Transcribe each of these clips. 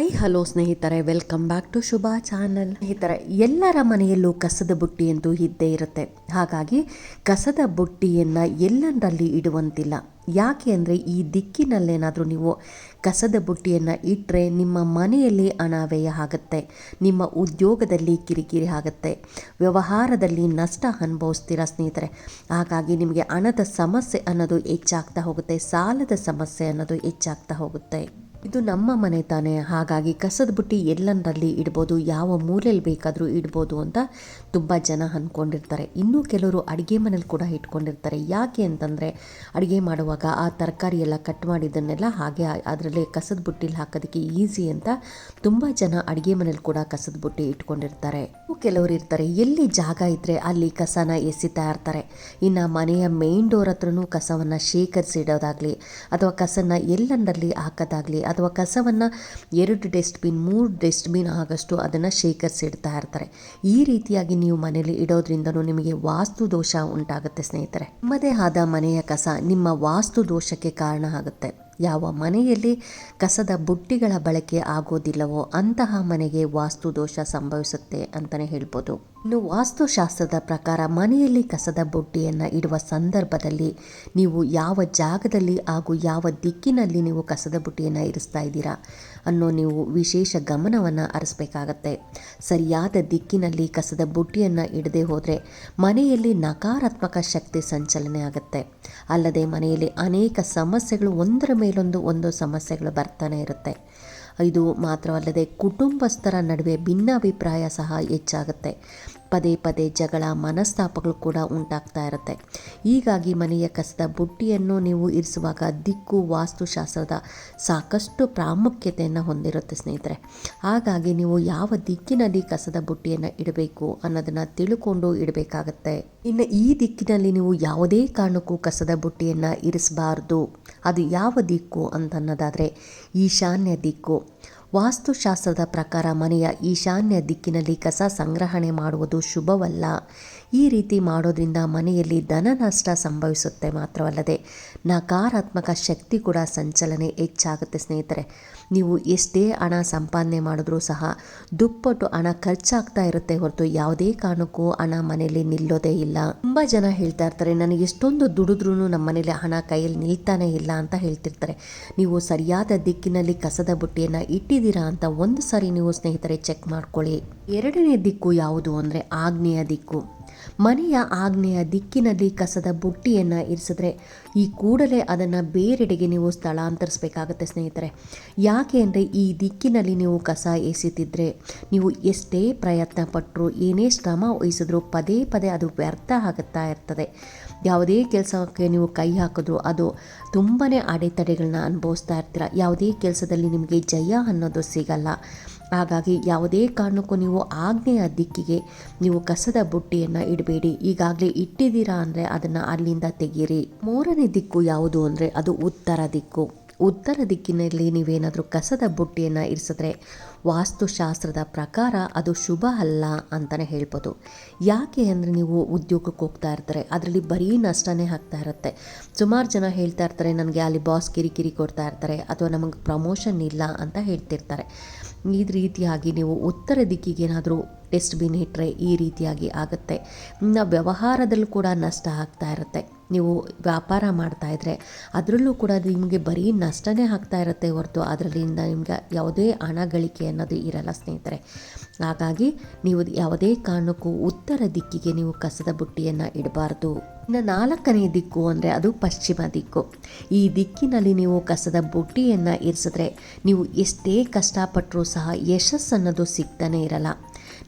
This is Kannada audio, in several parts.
ಹಾಯ್ ಹಲೋ ಸ್ನೇಹಿತರೆ. Welcome back to Shubha channel ಸ್ನೇಹಿತರೆ, ಎಲ್ಲರ ಮನೆಯಲ್ಲೂ ಕಸದ ಬುಟ್ಟಿ ಅಂತೂ ಇದ್ದೇ ಇರುತ್ತೆ. ಹಾಗಾಗಿ ಕಸದ ಬುಟ್ಟಿಯನ್ನು ಎಲ್ಲರಲ್ಲಿ ಇಡುವಂತಿಲ್ಲ. ಯಾಕೆ ಅಂದರೆ ಈ ದಿಕ್ಕಿನಲ್ಲೇನಾದರೂ ನೀವು ಕಸದ ಬುಟ್ಟಿಯನ್ನು ಇಟ್ಟರೆ ನಿಮ್ಮ ಮನೆಯಲ್ಲಿ ಅನಾವ್ಯಯ ಆಗುತ್ತೆ. ನಿಮ್ಮ ಉದ್ಯೋಗದಲ್ಲಿ ಕಿರಿಕಿರಿ ಆಗುತ್ತೆ. ವ್ಯವಹಾರದಲ್ಲಿ ನಷ್ಟ ಅನುಭವಿಸ್ತೀರ ಸ್ನೇಹಿತರೆ? ಹಾಗಾಗಿ ನಿಮಗೆ ಹಣದ ಸಮಸ್ಯೆ ಅನ್ನೋದು ಹೆಚ್ಚಾಗ್ತಾ ಹೋಗುತ್ತೆ. ಸಾಲದ ಸಮಸ್ಯೆ ಅನ್ನೋದು ಹೆಚ್ಚಾಗ್ತಾ ಹೋಗುತ್ತೆ. ಇದು ನಮ್ಮ ಮನೆ ತಾನೇ. ಹಾಗಾಗಿ ಕಸದ ಬುಟ್ಟಿ ಎಲ್ಲಂದರಲ್ಲಿ ಇಡ್ಬೋದು, ಯಾವ ಮೂಲೆಯಲ್ಲಿ ಬೇಕಾದರೂ ಇಡ್ಬೋದು ಅಂತ ತುಂಬ ಜನ ಅಂದ್ಕೊಂಡಿರ್ತಾರೆ ಇನ್ನೂ ಕೆಲವರು ಅಡುಗೆ ಮನೇಲಿ ಕೂಡ ಇಟ್ಕೊಂಡಿರ್ತಾರೆ. ಯಾಕೆ ಅಂತಂದರೆ, ಅಡುಗೆ ಮಾಡುವಾಗ ಆ ತರಕಾರಿ ಎಲ್ಲ ಕಟ್ ಮಾಡಿದ್ದನ್ನೆಲ್ಲ ಹಾಗೆ ಅದರಲ್ಲಿ ಕಸದ ಬುಟ್ಟಿಲಿ ಹಾಕೋದಕ್ಕೆ ಈಸಿ ಅಂತ ತುಂಬ ಜನ ಅಡುಗೆ ಮನೇಲಿ ಕೂಡ ಕಸದ ಬುಟ್ಟಿ ಇಟ್ಕೊಂಡಿರ್ತಾರೆ. ಕೆಲವರು ಇರ್ತಾರೆ, ಎಲ್ಲಿ ಜಾಗ ಇದ್ದರೆ ಅಲ್ಲಿ ಕಸನ ಎಸಿತಾ ಇರ್ತಾರೆ ಇನ್ನು ಮನೆಯ ಮೇನ್ ಡೋರ್ ಹತ್ರನೂ ಕಸವನ್ನು ಶೇಖರಿಸಿಡೋದಾಗಲಿ, ಅಥವಾ ಕಸನ ಎಲ್ಲಂದರಲ್ಲಿ ಹಾಕೋದಾಗಲಿ ಅಥವಾ ಕಸವನ್ನು ಎರಡು ಡಸ್ಟ್ಬಿನ್, ಮೂರು ಡಸ್ಟ್ಬಿನ್ ಆಗಷ್ಟು ಅದನ್ನು ಶೇಖರಿಸಿಡ್ತಾ ಇರ್ತಾರೆ. ಈ ರೀತಿಯಾಗಿ ನೀವು ಮನೆಯಲ್ಲಿ ಇಡೋದ್ರಿಂದನೂ ನಿಮಗೆ ವಾಸ್ತು ದೋಷ ಉಂಟಾಗುತ್ತೆ ಸ್ನೇಹಿತರೆ. ನಿಮ್ಮದೇ ಆದ ಮನೆಯ ಕಸ ನಿಮ್ಮ ವಾಸ್ತು ದೋಷಕ್ಕೆ ಕಾರಣ ಆಗುತ್ತೆ. ಯಾವ ಮನೆಯಲ್ಲಿ ಕಸದ ಬುಟ್ಟಿಗಳ ಬಳಕೆ ಆಗೋದಿಲ್ಲವೋ ಅಂತಹ ಮನೆಗೆ ವಾಸ್ತು ದೋಷ ಸಂಭವಿಸುತ್ತೆ ಅಂತಲೇ ಹೇಳ್ಬೋದು. ಇನ್ನು ವಾಸ್ತುಶಾಸ್ತ್ರದ ಪ್ರಕಾರ ಮನೆಯಲ್ಲಿ ಕಸದ ಬುಟ್ಟಿಯನ್ನು ಇಡುವ ಸಂದರ್ಭದಲ್ಲಿ ನೀವು ಯಾವ ಜಾಗದಲ್ಲಿ ಹಾಗೂ ಯಾವ ದಿಕ್ಕಿನಲ್ಲಿ ನೀವು ಕಸದ ಬುಟ್ಟಿಯನ್ನು ಇರಿಸ್ತಾ ಇದ್ದೀರಾ ಅನ್ನೋ ನೀವು ವಿಶೇಷ ಗಮನವನ್ನು ಹರಿಸ್ಬೇಕಾಗತ್ತೆ. ಸರಿಯಾದ ದಿಕ್ಕಿನಲ್ಲಿ ಕಸದ ಬುಟ್ಟಿಯನ್ನು ಇಡದೆ ಹೋದರೆ ಮನೆಯಲ್ಲಿ ನಕಾರಾತ್ಮಕ ಶಕ್ತಿ ಸಂಚಲನೆ ಆಗುತ್ತೆ. ಅಲ್ಲದೆ ಮನೆಯಲ್ಲಿ ಅನೇಕ ಸಮಸ್ಯೆಗಳು ಒಂದರ ಮೇಲೊಂದು ಒಂದು ಸಮಸ್ಯೆಗಳು ಬರ್ತಾನೆ ಇರುತ್ತೆ. ಇದು ಮಾತ್ರವಲ್ಲದೆ ಕುಟುಂಬಸ್ಥರ ನಡುವೆ ಭಿನ್ನಾಭಿಪ್ರಾಯ ಸಹ ಹೆಚ್ಚಾಗುತ್ತೆ. ಪದೇ ಪದೇ ಜಗಳ, ಮನಸ್ತಾಪಗಳು ಕೂಡ ಉಂಟಾಗ್ತಾ ಇರುತ್ತೆ. ಹೀಗಾಗಿ ಮನೆಯ ಕಸದ ಬುಟ್ಟಿಯನ್ನು ನೀವು ಇರಿಸುವಾಗ ದಿಕ್ಕು, ವಾಸ್ತುಶಾಸ್ತ್ರದ ಸಾಕಷ್ಟು ಪ್ರಾಮುಖ್ಯತೆಯನ್ನು ಹೊಂದಿರುತ್ತೆ ಸ್ನೇಹಿತರೆ. ಹಾಗಾಗಿ ನೀವು ಯಾವ ದಿಕ್ಕಿನಲ್ಲಿ ಕಸದ ಬುಟ್ಟಿಯನ್ನು ಇಡಬೇಕು ಅನ್ನೋದನ್ನು ತಿಳ್ಕೊಂಡು ಇಡಬೇಕಾಗತ್ತೆ. ಇನ್ನು ಈ ದಿಕ್ಕಿನಲ್ಲಿ ನೀವು ಯಾವುದೇ ಕಾರಣಕ್ಕೂ ಕಸದ ಬುಟ್ಟಿಯನ್ನು ಇರಿಸಬಾರ್ದು. ಅದು ಯಾವ ದಿಕ್ಕು ಅಂತನ್ನೋದಾದರೆ ಈಶಾನ್ಯ ದಿಕ್ಕು. ವಾಸ್ತುಶಾಸ್ತ್ರದ ಪ್ರಕಾರ ಮನೆಯ ಈಶಾನ್ಯ ದಿಕ್ಕಿನಲ್ಲಿ ಕಸ ಸಂಗ್ರಹಣೆ ಮಾಡುವುದು ಶುಭವಲ್ಲ. ಈ ರೀತಿ ಮಾಡೋದ್ರಿಂದ ಮನೆಯಲ್ಲಿ ಧನ ನಷ್ಟ ಸಂಭವಿಸುತ್ತೆ ಮಾತ್ರವಲ್ಲದೆ ನಕಾರಾತ್ಮಕ ಶಕ್ತಿ ಕೂಡ ಸಂಚಲನೆ ಹೆಚ್ಚಾಗುತ್ತೆ ಸ್ನೇಹಿತರೆ. ನೀವು ಎಷ್ಟೇ ಹಣ ಸಂಪಾದನೆ ಮಾಡಿದ್ರೂ ಸಹ ದುಪ್ಪಟ್ಟು ಹಣ ಖರ್ಚಾಗ್ತಾ ಇರುತ್ತೆ ಹೊರತು ಯಾವುದೇ ಕಾರಣಕ್ಕೂ ಹಣ ಮನೆಯಲ್ಲಿ ನಿಲ್ಲೋದೇ ಇಲ್ಲ. ತುಂಬ ಜನ ಹೇಳ್ತಾ ಇರ್ತಾರೆ, ನನಗೆ ಎಷ್ಟೊಂದು ದುಡಿದ್ರೂ ನಮ್ಮ ಮನೇಲಿ ಹಣ ಕೈಯಲ್ಲಿ ನಿಲ್ತಾನೆ ಇಲ್ಲ ಅಂತ ಹೇಳ್ತಿರ್ತಾರೆ. ನೀವು ಸರಿಯಾದ ದಿಕ್ಕಿನಲ್ಲಿ ಕಸದ ಬುಟ್ಟಿಯನ್ನು ಇಟ್ಟಿದ್ದೀರಾ ಅಂತ ಒಂದು ಸಾರಿ ನೀವು ಸ್ನೇಹಿತರೆ ಚೆಕ್ ಮಾಡ್ಕೊಳ್ಳಿ. ಎರಡನೇ ದಿಕ್ಕು ಯಾವುದು ಅಂದರೆ ಆಗ್ನೇಯ ದಿಕ್ಕು. ಮನೆಯ ಆಗ್ನೆಯ ದಿಕ್ಕಿನಲ್ಲಿ ಕಸದ ಬುಟ್ಟಿಯನ್ನು ಇರಿಸಿದ್ರೆ ಈ ಕೂಡಲೇ ಅದನ್ನು ಬೇರೆಡೆಗೆ ನೀವು ಸ್ಥಳಾಂತರಿಸಬೇಕಾಗತ್ತೆ ಸ್ನೇಹಿತರೆ. ಯಾಕೆ ಅಂದರೆ ಈ ದಿಕ್ಕಿನಲ್ಲಿ ನೀವು ಕಸ ಎಸೆತಿದ್ರೆ ನೀವು ಎಷ್ಟೇ ಪ್ರಯತ್ನ ಪಟ್ಟರು ಏನೇ ಶ್ರಮ ವಹಿಸಿದ್ರು ಪದೇ ಪದೇ ಅದು ವ್ಯರ್ಥ ಆಗುತ್ತಾ ಇರ್ತದೆ. ಯಾವುದೇ ಕೆಲಸಕ್ಕೆ ನೀವು ಕೈ ಹಾಕಿದ್ರು ಅದು ತುಂಬಾ ಅಡೆತಡೆಗಳನ್ನ ಅನುಭವಿಸ್ತಾ ಇರ್ತೀರ. ಯಾವುದೇ ಕೆಲಸದಲ್ಲಿ ನಿಮಗೆ ಜಯ ಅನ್ನೋದು ಸಿಗಲ್ಲ. ಹಾಗಾಗಿ ಯಾವುದೇ ಕಾರಣಕ್ಕೂ ನೀವು ಆಗ್ನೇಯ ದಿಕ್ಕಿಗೆ ನೀವು ಕಸದ ಬುಟ್ಟಿಯನ್ನು ಇಡಬೇಡಿ. ಈಗಾಗಲೇ ಇಟ್ಟಿದ್ದೀರಾ ಅಂದರೆ ಅದನ್ನು ಅಲ್ಲಿಂದ ತೆಗೀರಿ. ಮೂರನೇ ದಿಕ್ಕು ಯಾವುದು ಅಂದರೆ ಅದು ಉತ್ತರ ದಿಕ್ಕು. ಉತ್ತರ ದಿಕ್ಕಿನಲ್ಲಿ ನೀವೇನಾದರೂ ಕಸದ ಬುಟ್ಟಿಯನ್ನು ಇರಿಸಿದ್ರೆ ವಾಸ್ತುಶಾಸ್ತ್ರದ ಪ್ರಕಾರ ಅದು ಶುಭ ಅಲ್ಲ ಅಂತಲೇ ಹೇಳ್ಬೋದು. ಯಾಕೆ ಅಂದರೆ ನೀವು ಉದ್ಯೋಗಕ್ಕೆ ಹೋಗ್ತಾ ಇರ್ತಾರೆ, ಅದರಲ್ಲಿ ಬರೀ ನಷ್ಟನೇ ಆಗ್ತಾ ಇರುತ್ತೆ. ಸುಮಾರು ಜನ ಹೇಳ್ತಾ ಇರ್ತಾರೆ, ನನಗೆ ಅಲ್ಲಿ ಬಾಸ್ ಕಿರಿಕಿರಿ ಕೊಡ್ತಾ ಇರ್ತಾರೆ ಅಥವಾ ನಮಗೆ ಪ್ರಮೋಷನ್ ಇಲ್ಲ ಅಂತ ಹೇಳ್ತಿರ್ತಾರೆ. ಈ ರೀತಿಯಾಗಿ ನೀವು ಉತ್ತರ ದಿಕ್ಕಿಗೆ ಏನಾದರೂ ಡಸ್ಟ್ಬಿನ್ ಇಟ್ಟರೆ ಈ ರೀತಿಯಾಗಿ ಆಗುತ್ತೆ. ಇನ್ನು ವ್ಯವಹಾರದಲ್ಲೂ ಕೂಡ ನಷ್ಟ ಆಗ್ತಾ ಇರುತ್ತೆ. ನೀವು ವ್ಯಾಪಾರ ಮಾಡ್ತಾಯಿದ್ರೆ ಅದರಲ್ಲೂ ಕೂಡ ನಿಮಗೆ ಬರೀ ನಷ್ಟನೇ ಆಗ್ತಾ ಇರುತ್ತೆ ಹೊರತು ಅದರಲ್ಲಿಂದ ನಿಮಗೆ ಯಾವುದೇ ಹಣ ಗಳಿಕೆ ಅನ್ನೋದು ಇರಲ್ಲ ಸ್ನೇಹಿತರೆ. ಹಾಗಾಗಿ ನೀವು ಯಾವುದೇ ಕಾರಣಕ್ಕೂ ಉತ್ತರ ದಿಕ್ಕಿಗೆ ನೀವು ಕಸದ ಬುಟ್ಟಿಯನ್ನು ಇಡಬಾರ್ದು. ಇನ್ನು ನಾಲ್ಕನೇ ದಿಕ್ಕು ಅಂದರೆ ಅದು ಪಶ್ಚಿಮ ದಿಕ್ಕು. ಈ ದಿಕ್ಕಿನಲ್ಲಿ ನೀವು ಕಸದ ಬುಟ್ಟಿಯನ್ನು ಇರಿಸಿದ್ರೆ ನೀವು ಎಷ್ಟೇ ಕಷ್ಟಪಟ್ಟರೂ ಸಹ ಯಶಸ್ಸನ್ನೋದು ಸಿಗ್ತಾನೆ ಇರಲ್ಲ.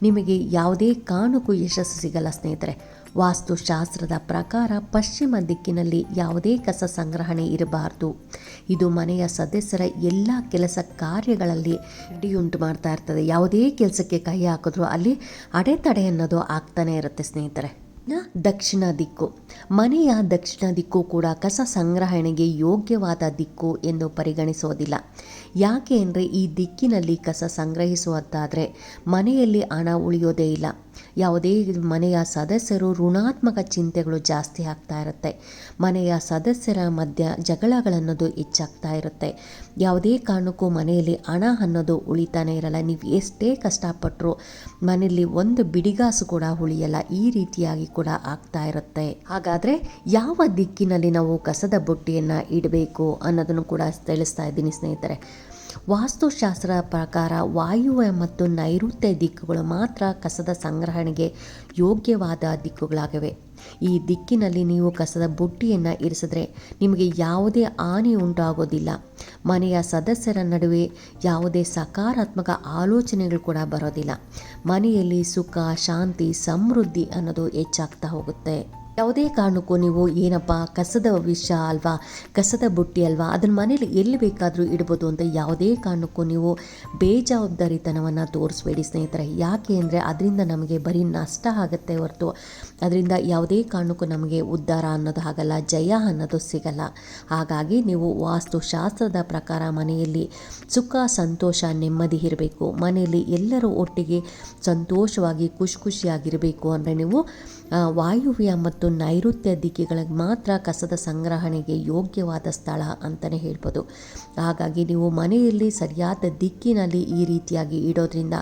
ನಿಮಗೆ ಯಾವುದೇ ಕಾರಣಕ್ಕೂ ಯಶಸ್ಸು ಸಿಗಲ್ಲ ಸ್ನೇಹಿತರೆ. ವಾಸ್ತುಶಾಸ್ತ್ರದ ಪ್ರಕಾರ ಪಶ್ಚಿಮ ದಿಕ್ಕಿನಲ್ಲಿ ಯಾವುದೇ ಕಸ ಸಂಗ್ರಹಣೆ ಇರಬಾರ್ದು. ಇದು ಮನೆಯ ಸದಸ್ಯರ ಎಲ್ಲ ಕೆಲಸ ಕಾರ್ಯಗಳಲ್ಲಿ ಅಡ್ಡಿಯುಂಟು ಮಾಡ್ತಾ ಇರ್ತದೆ. ಯಾವುದೇ ಕೆಲಸಕ್ಕೆ ಕೈ ಹಾಕಿದ್ರೂ ಅಲ್ಲಿ ಅಡೆತಡೆ ಅನ್ನೋದು ಆಗ್ತಾನೆ ಇರುತ್ತೆ ಸ್ನೇಹಿತರೆ. ದಕ್ಷಿಣ ದಿಕ್ಕು. ಮನೆಯ ದಕ್ಷಿಣ ದಿಕ್ಕು ಕೂಡ ಕಸ ಸಂಗ್ರಹಣೆಗೆ ಯೋಗ್ಯವಾದ ದಿಕ್ಕು ಎಂದು ಪರಿಗಣಿಸೋದಿಲ್ಲ. ಯಾಕೆ ಅಂದರೆ ಈ ದಿಕ್ಕಿನಲ್ಲಿ ಕಸ ಸಂಗ್ರಹಿಸುವಂತಾದರೆ ಮನೆಯಲ್ಲಿ ಹಣ ಉಳಿಯೋದೇ ಇಲ್ಲ. ಯಾವುದೇ ಮನೆಯ ಸದಸ್ಯರು ಋಣಾತ್ಮಕ ಚಿಂತೆಗಳು ಜಾಸ್ತಿ ಆಗ್ತಾ ಇರುತ್ತೆ. ಮನೆಯ ಸದಸ್ಯರ ಮಧ್ಯ ಜಗಳಗಳನ್ನೋದು ಹೆಚ್ಚಾಗ್ತಾ ಇರುತ್ತೆ. ಯಾವುದೇ ಕಾರಣಕ್ಕೂ ಮನೆಯಲ್ಲಿ ಹಣ ಅನ್ನೋದು ಉಳಿತಾನೆ ಇರಲ್ಲ. ನೀವು ಎಷ್ಟೇ ಕಷ್ಟಪಟ್ಟರು ಮನೆಯಲ್ಲಿ ಒಂದು ಬಿಡಿಗಾಸು ಕೂಡ ಉಳಿಯಲ್ಲ. ಈ ರೀತಿಯಾಗಿ ಕೂಡ ಆಗ್ತಾ ಇರುತ್ತೆ. ಹಾಗಾದರೆ ಯಾವ ದಿಕ್ಕಿನಲ್ಲಿ ನಾವು ಕಸದ ಬುಟ್ಟಿಯನ್ನು ಇಡಬೇಕು ಅನ್ನೋದನ್ನು ಕೂಡ ತಿಳಿಸ್ತಾ ಇದ್ದೀನಿ ಸ್ನೇಹಿತರೆ. ವಾಸ್ತುಶಾಸ್ತ್ರ ಪ್ರಕಾರ ವಾಯುವ್ಯ ಮತ್ತು ನೈಋತ್ಯ ದಿಕ್ಕುಗಳು ಮಾತ್ರ ಕಸದ ಸಂಗ್ರಹಣೆಗೆ ಯೋಗ್ಯವಾದ ದಿಕ್ಕುಗಳಾಗಿವೆ. ಈ ದಿಕ್ಕಿನಲ್ಲಿ ನೀವು ಕಸದ ಬುಟ್ಟಿಯನ್ನು ಇರಿಸಿದ್ರೆ ನಿಮಗೆ ಯಾವುದೇ ಹಾನಿ ಉಂಟಾಗೋದಿಲ್ಲ. ಮನೆಯ ಸದಸ್ಯರ ನಡುವೆ ಯಾವುದೇ ಸಕಾರಾತ್ಮಕ ಆಲೋಚನೆಗಳು ಕೂಡ ಬರೋದಿಲ್ಲ. ಮನೆಯಲ್ಲಿ ಸುಖ, ಶಾಂತಿ, ಸಮೃದ್ಧಿ ಅನ್ನೋದು ಹೆಚ್ಚಾಗ್ತಾ ಹೋಗುತ್ತೆ. ಯಾವುದೇ ಕಾರಣಕ್ಕೂ ನೀವು ಏನಪ್ಪ, ಕಸದ ವಿಷ ಅಲ್ವಾ, ಕಸದ ಬುಟ್ಟಿ ಅಲ್ವಾ, ಅದನ್ನ ಮನೇಲಿ ಎಲ್ಲಿ ಬೇಕಾದರೂ ಇಡ್ಬೋದು ಅಂತ ಯಾವುದೇ ಕಾರಣಕ್ಕೂ ನೀವು ಬೇಜವಾಬ್ದಾರಿತನವನ್ನು ತೋರಿಸ್ಬೇಡಿ ಸ್ನೇಹಿತರೆ. ಯಾಕೆ ಅಂದರೆ ಅದರಿಂದ ನಮಗೆ ಬರೀ ನಷ್ಟ ಆಗುತ್ತೆ ಹೊರತು. ಅದರಿಂದ ಯಾವುದೇ ಕಾರಣಕ್ಕೂ ನಮಗೆ ಉದ್ಧಾರ ಅನ್ನೋದು ಆಗಲ್ಲ, ಜಯ ಅನ್ನೋದು ಸಿಗಲ್ಲ. ಹಾಗಾಗಿ ನೀವು ವಾಸ್ತುಶಾಸ್ತ್ರದ ಪ್ರಕಾರ ಮನೆಯಲ್ಲಿ ಸುಖ, ಸಂತೋಷ, ನೆಮ್ಮದಿ ಇರಬೇಕು. ಮನೆಯಲ್ಲಿ ಎಲ್ಲರೂ ಒಟ್ಟಿಗೆ ಸಂತೋಷವಾಗಿ, ಖುಷಿ ಖುಷಿಯಾಗಿರಬೇಕು ಅಂದರೆ ನೀವು ವಾಯುವ್ಯ ಮತ್ತು ನೈಋತ್ಯ ದಿಕ್ಕಿಗಳಿಗೆ ಮಾತ್ರ ಕಸದ ಸಂಗ್ರಹಣೆಗೆ ಯೋಗ್ಯವಾದ ಸ್ಥಳ ಅಂತಲೇ ಹೇಳ್ಬೋದು. ಹಾಗಾಗಿ ನೀವು ಮನೆಯಲ್ಲಿ ಸರಿಯಾದ ದಿಕ್ಕಿನಲ್ಲಿ ಈ ರೀತಿಯಾಗಿ ಇಡೋದ್ರಿಂದ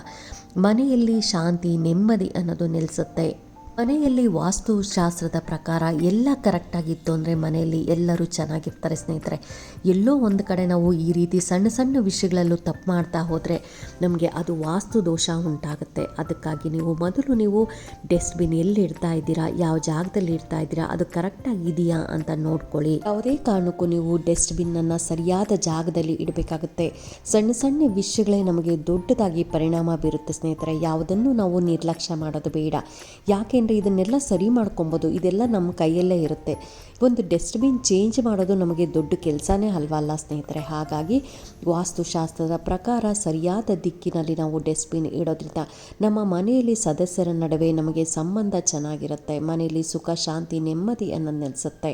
ಮನೆಯಲ್ಲಿ ಶಾಂತಿ, ನೆಮ್ಮದಿ ಅನ್ನೋದು ನಿಲ್ಲಿಸುತ್ತೆ ಮನೆಯಲ್ಲಿ ವಾಸ್ತುಶಾಸ್ತ್ರದ ಪ್ರಕಾರ ಎಲ್ಲ ಕರೆಕ್ಟಾಗಿತ್ತು ಅಂದರೆ ಮನೆಯಲ್ಲಿ ಎಲ್ಲರೂ ಚೆನ್ನಾಗಿರ್ತಾರೆ ಸ್ನೇಹಿತರೆ. ಎಲ್ಲೋ ಒಂದು ಕಡೆ ನಾವು ಈ ರೀತಿ ಸಣ್ಣ ಸಣ್ಣ ವಿಷಯಗಳಲ್ಲೂ ತಪ್ಪು ಮಾಡ್ತಾ ಹೋದರೆ ನಮಗೆ ಅದು ವಾಸ್ತು ದೋಷ ಉಂಟಾಗುತ್ತೆ. ಅದಕ್ಕಾಗಿ ನೀವು ಮೊದಲು ನೀವು ಡಸ್ಟ್ಬಿನ್ ಎಲ್ಲಿ ಇಡ್ತಾ ಇದ್ದೀರಾ, ಯಾವ ಜಾಗದಲ್ಲಿ ಇಡ್ತಾ ಇದ್ದೀರಾ, ಅದು ಕರೆಕ್ಟಾಗಿದೆಯಾ ಅಂತ ನೋಡ್ಕೊಳ್ಳಿ. ಯಾವುದೇ ಕಾರಣಕ್ಕೂ ನೀವು ಡಸ್ಟ್ಬಿನ್ನನ್ನು ಸರಿಯಾದ ಜಾಗದಲ್ಲಿ ಇಡಬೇಕಾಗುತ್ತೆ. ಸಣ್ಣ ಸಣ್ಣ ವಿಷಯಗಳೇ ನಮಗೆ ದೊಡ್ಡದಾಗಿ ಪರಿಣಾಮ ಬೀರುತ್ತೆ ಸ್ನೇಹಿತರೆ. ಯಾವುದನ್ನು ನಾವು ನಿರ್ಲಕ್ಷ್ಯ ಮಾಡೋದು ಬೇಡ. ಯಾಕೆಂದರೆ ಇದನ್ನೆಲ್ಲ ಸರಿ ಮಾಡ್ಕೊಬೋದು. ಇದೆಲ್ಲ ನಮ್ಮ ಕೈಯಲ್ಲೇ ಇರುತ್ತೆ. ಒಂದು ಡಸ್ಟ್ಬಿನ್ ಚೇಂಜ್ ಮಾಡೋದು ನಮಗೆ ದೊಡ್ಡ ಕೆಲಸನೇ ಅಲ್ವಲ್ಲ ಸ್ನೇಹಿತರೆ? ಹಾಗಾಗಿ ವಾಸ್ತುಶಾಸ್ತ್ರದ ಪ್ರಕಾರ ಸರಿಯಾದ ದಿಕ್ಕಿನಲ್ಲಿ ನಾವು ಡಸ್ಟ್ಬಿನ್ ಇಡೋದ್ರಿಂದ ನಮ್ಮ ಮನೆಯಲ್ಲಿ ಸದಸ್ಯರ ನಡುವೆ ನಮಗೆ ಸಂಬಂಧ ಚೆನ್ನಾಗಿರುತ್ತೆ, ಮನೆಯಲ್ಲಿ ಸುಖ, ಶಾಂತಿ, ನೆಮ್ಮದಿ ಅನ್ನೋದು ನೆಲೆಸುತ್ತೆ.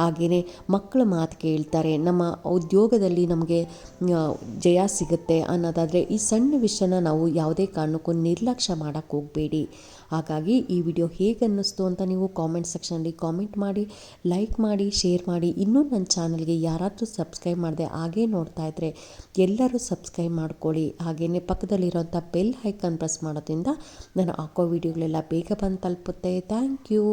ಹಾಗೆಯೇ ಮಕ್ಕಳ ಮಾತು ಕೇಳ್ತಾರೆ, ನಮ್ಮ ಉದ್ಯೋಗದಲ್ಲಿ ನಮಗೆ ಜಯ ಸಿಗುತ್ತೆ ಅನ್ನೋದಾದರೆ ಈ ಸಣ್ಣ ವಿಷಯನ ನಾವು ಯಾವುದೇ ಕಾರಣಕ್ಕೂ ನಿರ್ಲಕ್ಷ್ಯ ಮಾಡೋಕ್ಕೆ ಹೋಗಬೇಡಿ. ಹಾಗಾಗಿ ಈ ವಿಡಿಯೋ ಹೇಗೆ ಅನ್ನಿಸ್ತು ಅಂತ ನೀವು ಕಾಮೆಂಟ್ ಸೆಕ್ಷನಲ್ಲಿ ಕಾಮೆಂಟ್ ಮಾಡಿ ಲೈಕ್ ಮಾಡಿ ಶೇರ್ ಮಾಡಿ. ಇನ್ನೂ ನನ್ನ ಚಾನಲ್ಗೆ ಯಾರಾದರೂ ಸಬ್ಸ್ಕ್ರೈಬ್ ಮಾಡಿದೆ ಹಾಗೇ ನೋಡ್ತಾ ಇದ್ದರೆ ಎಲ್ಲರೂ ಸಬ್ಸ್ಕ್ರೈಬ್ ಮಾಡ್ಕೊಳ್ಳಿ. ಹಾಗೆಯೇ ಪಕ್ಕದಲ್ಲಿರೋಂಥ ಬೆಲ್ ಹೈಕನ್ ಪ್ರೆಸ್ ಮಾಡೋದ್ರಿಂದ ನಾನು ಹಾಕೋ ವಿಡಿಯೋಗಳೆಲ್ಲ ಬೇಗ ಬಂದು ತಲುಪುತ್ತೆ. Thank you